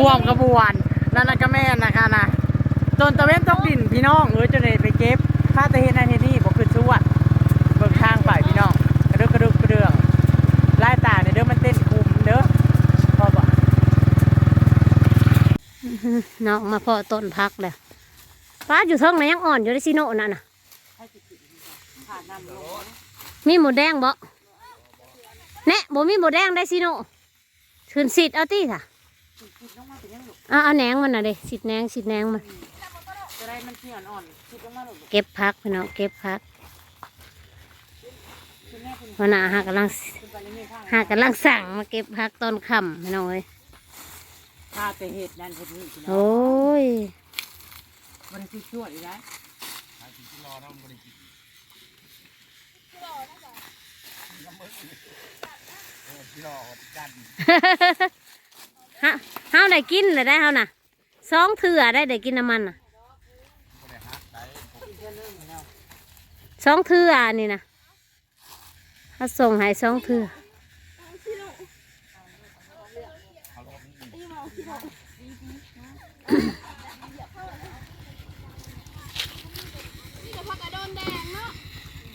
ร่วมขบวนนั่นนะก็แม่นนะคะนะจนตะเวนตกดินพี่น้องเออจนเลยไปเก็บค่าตะเฮ็ดนั่นเฮ็ดนี่บอกคือชวดเบิ่งทางไปพี่น้องกระดึกกระดึกกระเดืองไล่ตาเนี่ยเด้อมันเต้นคุมเด้อพอบ่น้องมาพอต้นพักเลยป้าอยู่ท้องไหนยังอ่อนอยู่ได้ซิโนนั่นน่ะผ่านน้ำลงมีหมูแดงบ่แน่บ่มีหมูแดงได้ซิโนถืนสิทธิ์เอาตีค่ะ คิดลงมาเป็นยังลูกเอาเอาแหนงมันน่ะเด้สิทธิ์แหนงสิทธิ์แหนงมัน จะได้มันเที่ยนอ่อนคิดลงมาลูกเก็บพักพี่น้องเก็บพักคุณแม่คุณวันน่ะหากำลังคุณไปนี่มีทางหากำลังสั่งมาเก็บพักต้นค่ำพี่น้องเอ้ยค่าแตะเฮ็ดนั่นเฮ็ดนี่พี่น้องโอ้ยบ่ได้คือช่วยอยู่นะ ฮะเฮาได้กินเลยได้เฮาน่ะสองเถื่อได้ได้กินน้ำมันน่ะสองเถื่อนี่นะเขาส่งให้สองเถื่อ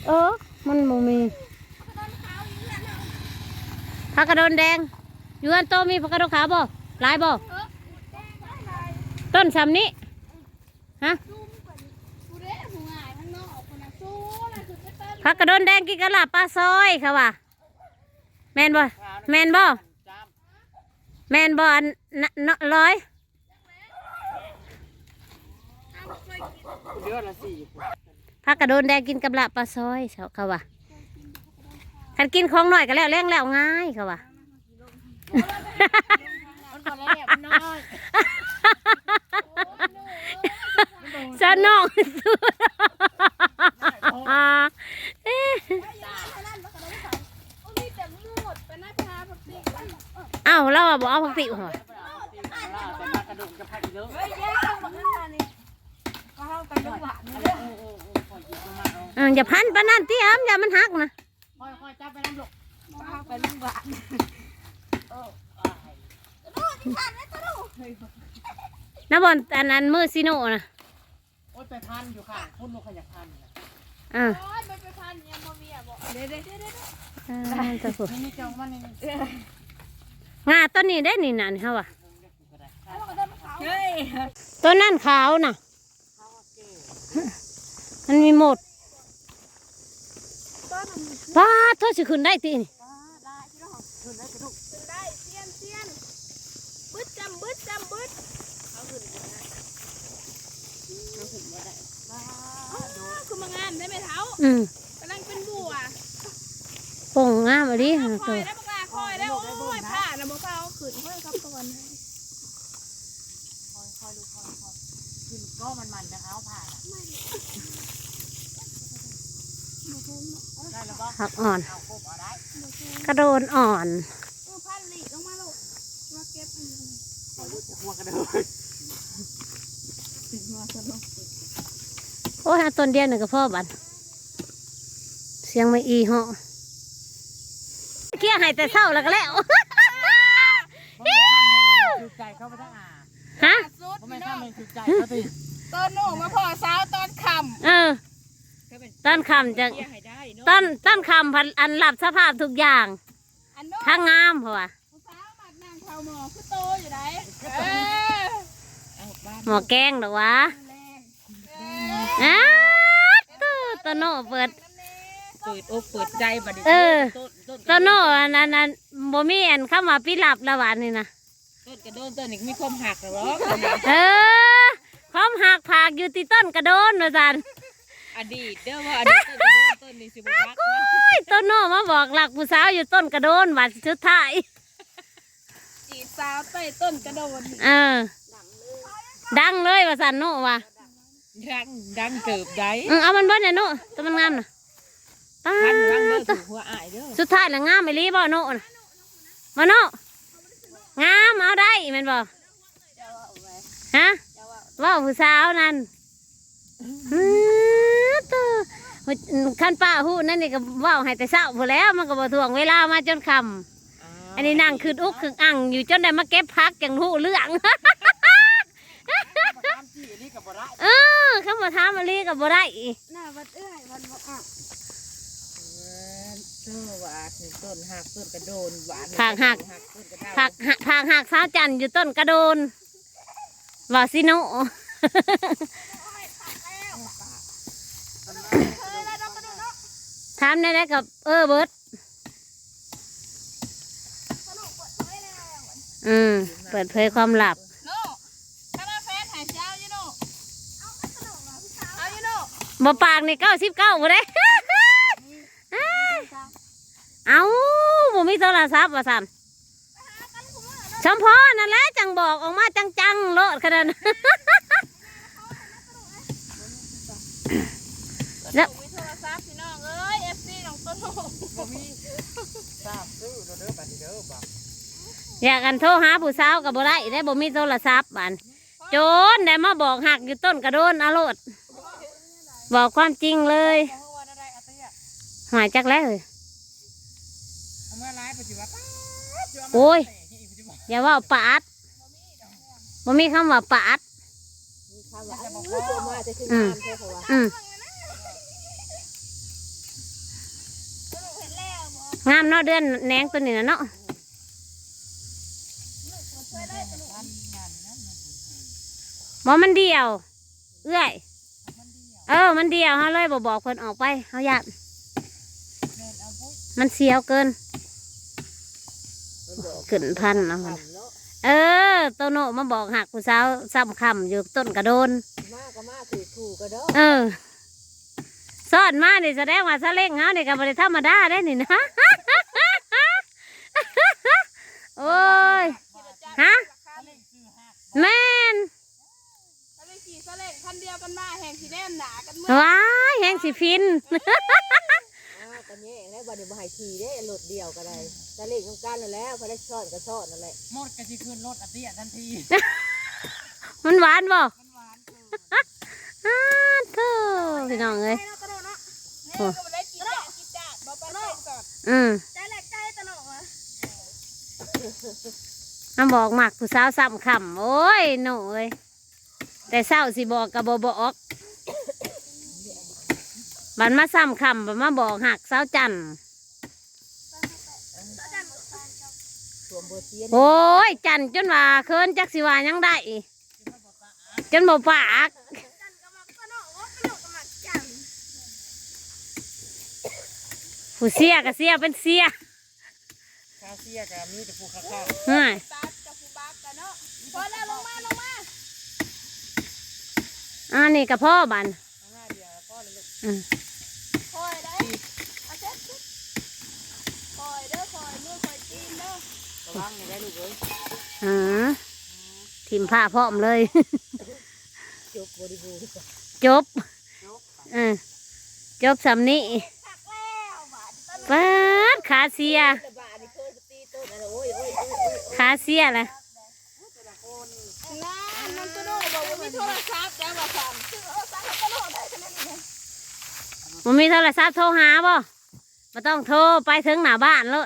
เออ มันบ่มีผักกระโดนแดง อยู่อันโตมีผักกระดนขาวบ่หลายบ่ต้นซำนี้ฮะผักกระโดนแดงกินกระลาปลาซอยค่ะว่ะแมนบ่แมนบ่แมนบ่อันนร้อยเดือนละสี่ผักกระโดนแดงกินกับลาปลาซอยเขาว่ะคันกินของหน่อยก็แล้วแรงแล้วง่ายเขาว่ะ มันก็แล้วมันน้อยสนองสุดเอ้าเราบอกเอาพักติหัวแต่ากระดูกจะพักเยอเออย่าพันปานนั่นที่อ้ํอย่ามันหักนะค่อยจับไปน้ำลูกนะบอลอันนั้นมือซิโนนะโอ้ยไปพันอยู่ค่ะคุณลูกขยักพันอ่าเดี๋ยวเดี๋ยวเดี๋ยวเดี๋ยวอ่าจะพูดนี่นี่เจ้ามันนี่งาต้นนี้ได้นี่น่ะนี่เฮาว่ะเฮ้ยต้นนั่นขาวน่ะ มันมีหมดป้าโทษสิขึ้นได้ตีนี่ ขึ้นได้เซียนเซียนบึดจำบึดจำบึดเอาขึ้นมาได้เอาขึ้นมาได้คือมางานได้ไหมเท้าอืมกำลังเป็นบัวโป่งงามอะดิคอยได้ปากลาคอยได้โอ้ยผ้านะบอกเขาขึ้นค่อยครับตะวันค่อยๆลูกค่อยขึ้นก็มันๆจะเอาผ่านได้แล้วก็ ผักอ่อนเอาครบเอาได้กระโดนอ่อนเออพันหลีลงมาลูกมาเก็บอันนี้หัวกระเดินโอ้ยเอาต้นเดียวหนึ่งกับพ่อบันเสียงไม่อีเหาะเคี่ยให้แต่เศร้าแล้วก็แล้วถูกใจเข้าไปทั้งอ่าฮะสุดเพราะไม่พี่น้ถ้าองไม่ถูกใจเขาติตอนหนูมาพอเช้าตอนค่ำเออ ต้นคำจะเกี่ยให้ได้เนาะต้นต้นคำพันอันหลับสภาพทุกอย่างอันโน้ทั้งงามเพราะว่าเช้ามานั่งเท้าหมอคือโตอยู่ไหนเออหมอแกงหรอวะแรงอ้าตู้ตโนเปิดเปิดอกเปิดใจบัดนี้เออต้นต้นตโนอันนั้นอันบ่มีอันเข้ามาปิดหลับละหวานนี่นะต้นกระโดนต้นนี่มีความหักหรอเออความหักผากอยู่ที่ต้นกระโดนว่าจัน อดีตเด้อว่าอดีตต้นกระโดนต้นนี่สิบุพักโอ้ยต้นโนมาบอกหลักผู้สาวอยู่ต้นกระโดนวันสุดท้ายจีบสาวใต้ต้นกระโดนเออ ดังเลยว่าสันโนว่ะดังดังเติบได้เออเอามันเบิ้ลเนี่ยโนแตัวมันงามนะป้าพันดังเด้อดถูกหัวอายเด้อสุดท้ายแล้วงามไปรีบ่โนน่ะมาโนงามเอาได้แมันบ่ฮะว่าผู้สาวนั่นอื้อตัว ขั้นป้าหูนั่นนี่ก็เว่าให้แต่เช้าพอแล้ว มันก็บ่ถ่วงเวลามาจนค่อ้าวอันนี้นั่งคืดอุกคืออังอยู่จนได้มาเก็บพักอย่างหูเรื่องมาตามจี้อันนี้กับบ่ได้เออคำว่าทามมาลีกับบ่ได้อีกหน้าวัดเอื้อยวันบ่อะเออหวานนี่ต้นหักต้นกระโดนหวานผางหักหักต้นกระเดาผักหักผางหักสาวจันทร์อยู่ต้นกระโดนว่าซิโน เคยแล้วเรากระโดดเนาะ ถามได้ได้กับเออเบิร์ดสนุกเปิดเผยแล้วอืมเปิดเผยความลับโน่ถ้ามาแฟนหายเช้าอยู่โน่เอาสนุกเหรอพี่สาวเอาอยู่โน่บ่ปากนี่เก้าสิบเก้าบ่ได้ เอาบ่มีโทรศัพท์ว่าสั่นชมพอนั่นแหละจังบอกออกมาจังๆโลดขนาดนั้น แล้ว มีโทรศัพท์พี่น้องเอ้ย FC น้องต้นโน่ บ่มีทราบซื้ อเด้อเด้อบัดนี้เด้อบ่าอยากกันโทรหาผู้สาวกับบ่ได้ได้บ่มีโทรศัพท์บันโจรได้มาบอกหักอยู่ต้นกระโดนอาโลดบอกความจริงเลยเพราะว่าได้อัตยะหายจักแล้วเลยเอามาหลายปัจจุบันโอ้ยอย่าว่าปาดบ่มีคำว่าปาดมีคำว่าอันนี้ตัวมาจะขึ้นอืม น้ำเท่าเขาว่า อืม สนุกเห็นแล้วบ่ งามเนาะเดือนแหนงตัวนี้นะเนาะเคยได้สนุกบ่มันเดียว เอื้อย เออ มันเดียวเฮาเลยบ่บอกเพิ่นออกไปเฮาญาติมันเสียวเกินมันบอกขึ้นพันเอาคหั่นำเนาะเออโตโนมาบอกหักผู้สาวซ้ำคำอยู่ต้นกระโดน มาก็มาถือถูกก็เด้อเออ สอนมานี่แสดงว่าซาเล้งเฮานี่ก็บ่ได้ธรรมดาได้นี่นะ โอ้ย ฮะ แม่นถ้าได้ขี่ซาเล้งคันเดียวกันมาแห่งสีแดงหนากันมือว้ายแหงสิฟิน อ้าวกันแย่งได้บัดนี้บ่ให้ขี่ได้รถเดียวก็ได้จะเล่นของกันนั่นแหล้วพอได้ช้อนก็ช้อนนั่นแหละหมดก็สิขึ้นรถอัตยะทันทีมันหวานบ่มันหวานเกิน อ้าเธอพี่น้องเอ้ยให้เรากระ โดดเนาะนี่ก็บ่ได้กินจ้ากินจ้นก่อนอืมใจแหลกใจตะโนวะมาบอกหมักผู้สาวซ้ำคำโอ้ยหนูเอ้ยแต่เศร้าสิบอกกับบบอกบันมาซ้ำคำบันมาบอกหักสาวจันโอ้ยจันจนว่าเคินจักสิวายังได้จนบ่ปากำลังตะโนวะกระโดดกำลังจัน ผู้เสียก็เสียเป็นเสียคาเซียก็มีแต่ผู้ค้าเฮ้ยตากับผู้บักกันเนาะพอแล้วลงมาลงมาอันนี้กับพ่อบันๆห้าเดียวแล้วก็เลยลูกอืมคอยได้เอาเช็ดคอยเด้อคอยมือคอยตีนเด้อระวังอย่าได้ลูกเอ้ยอืมทิมผ้าพร้อมเลย จบบริบูรณ์จบเออจบสำนี้ หักแล้วบาดต้น เปิดขา เสียแต่บ้านนี่เคยตีต้นอะไรโอ้ยโอ้ยโอ้ยโอ้ยขาเสียแหละงานน้ำตะโนบอกว่ามีโทรศัพท์แล้วว่าสั่นคือเอาสั่นตะโนได้ขนาดนี้มันมีโทรศัพท์โทรหาบ่มาต้องโทรไปถึงหน้าบ้านแล้ว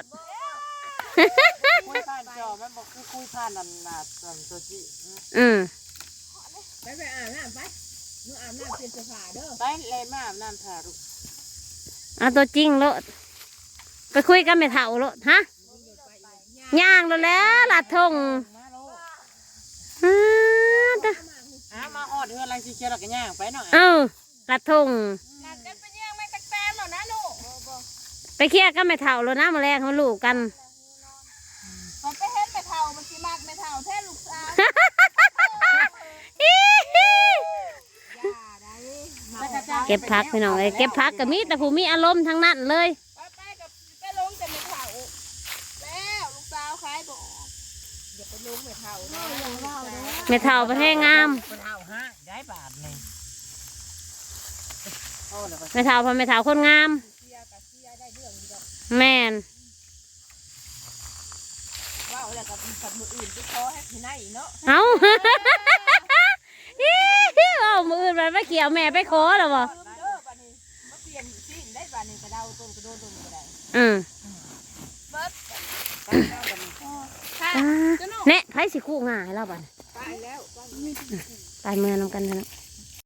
คุยผ่านจอมันบอกคือคุยผ่านนันนาสันโซจิอืมไปไปอาบน้ำไปมึงอาบน้ำเปลี่ยนเสื้อผ้าเด้อไปเลยมาอาบน้ำทาลูกเอาตัวจริงโลด ไปคุยกันไม่เท่าโลดฮะย่างแล้วแหล้วลัดทงมาลูกอ้าตะอะมาหอดเฮือนลังสีเขียวแล้วก็ย่างไปหน่อยเอ้าลัดทงนัดกันไปแย่งไม่ตักแตนหรอนะหนูไปเคลียร์กันไม่เท่าแล้วนะมาแรงเขาลูกกันมันไปเห็นไม่เท่ามันสิมากไม่เท่าแท้ลูกสาวเก็บพักพี่น้องเอ้ยเก็บพักกับมีแต่ผู้มีอารมณ์ทั้งนั้นเลย ไปไปกับไปลงกันไม่เท่าแล้วลูกสาวขายบอก อย่าไปลงไม่เท่าเนะออย่างว่าเลยไม่เท่าประเทศงามเป็นเอาห้าได้บาทหนึ่งโอ้เดี๋ยวไปไม่เท่าพอไม่เท่าคนงาม เสียกับเสียได้เรื่องอยู่ดอกแม่นว่าแล้วกับกับมืออื่นไปขอให้ที่ไหนเนาะเอาเอามืออื่นไปไม่เกี่ยวแม่ไปขอหรอบ่ลืมเด้อบัดนี้มาเปลี่ยนสิ้นได้บัดนี้กระเดาต้นกระโดนต้นกระไดอืมเบิร์ดไปเอาบัดนี้ จะโน่เนะไผสิคู่ง่ายแล้วบัดตายแล้วตายเมื่อนำกันเถอะเนาะ